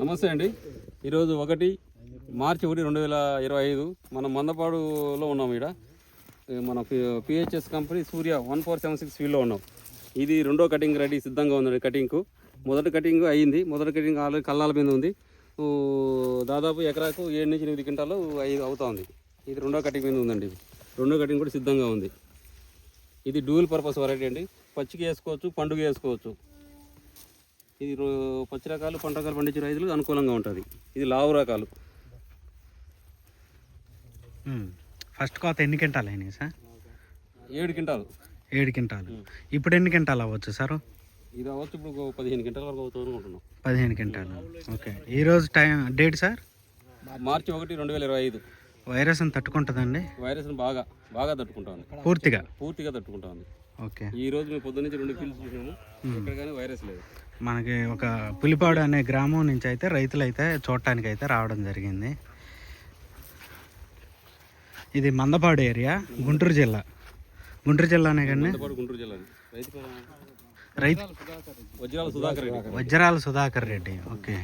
నమస్తే అండి. ఈరోజు ఒకటి మార్చి ఒకటి రెండు వేల ఇరవై ఐదు. మనం మందపాడులో ఉన్నాం ఇక్కడ మన PHS company Surya one four seven six ఫీల్డ్లో ఉన్నాం. ఇది రెండో కటింగ్ రెడీ సిద్ధంగా ఉందండి కటింగ్కు మొదటి కటింగ్ అయ్యింది మొదటి కటింగ్ ఆల్రెడీ కళ్ళాల మీద ఉంది. దాదాపు ఎకరాకు ఏడు నుంచి ఎనిమిది క్వింటాలు ఐదు అవుతా ఉంది. ఇది రెండో కటింగ్ మీద ఉందండి రెండో కటింగ్ కూడా సిద్ధంగా ఉంది. ఇది డ్యూల్ పర్పస్ వెరైటీ అండి. పచ్చికి వేసుకోవచ్చు పండుగ వేసుకోవచ్చు. ఇది పచ్చి రకాలు పంట రకాలు పండించే రైతులకు అనుకూలంగా ఉంటుంది. ఇది లావు రకాలు. ఫస్ట్ కోత ఎన్ని క్వింటాలు అయినాయి సార్? ఏడు క్వింటాలు. ఏడు క్వింటాలు. ఇప్పుడు ఎన్ని క్వింటాలు అవ్వచ్చు సార్? ఇది అవ్వచ్చు ఇప్పుడు పదిహేను క్వింటాల వరకు అవుతుంది అనుకుంటున్నాం. పదిహేను క్వింటాలు. ఓకే. ఈరోజు టైం డేట్ సార్? మార్చి ఒకటి రెండు వేల ఇరవై ఐదు. వైరస్ని తట్టుకుంటుందండి? వైరస్ని బాగా బాగా తట్టుకుంటా ఉంది. పూర్తిగా? పూర్తిగా తట్టుకుంటా ఉంది. ఓకే. ఈ రోజు మేము పొద్దున్న నుంచి రెండు ఫీల్డ్స్ చూసాము కానీ వైరస్ లేదు. మనకి ఒక పులిపాడు అనే గ్రామం నుంచి అయితే రైతులు అయితే చూడటానికి అయితే రావడం జరిగింది. ఇది మందపాడు ఏరియా గుంటూరు జిల్లా. గుంటూరు జిల్లానే కానీ? గుంటూరు జిల్లా రైతు వజ్రాల సుధాకర్ రెడ్డి. వజ్రాల సుధాకర్ రెడ్డి ఓకే.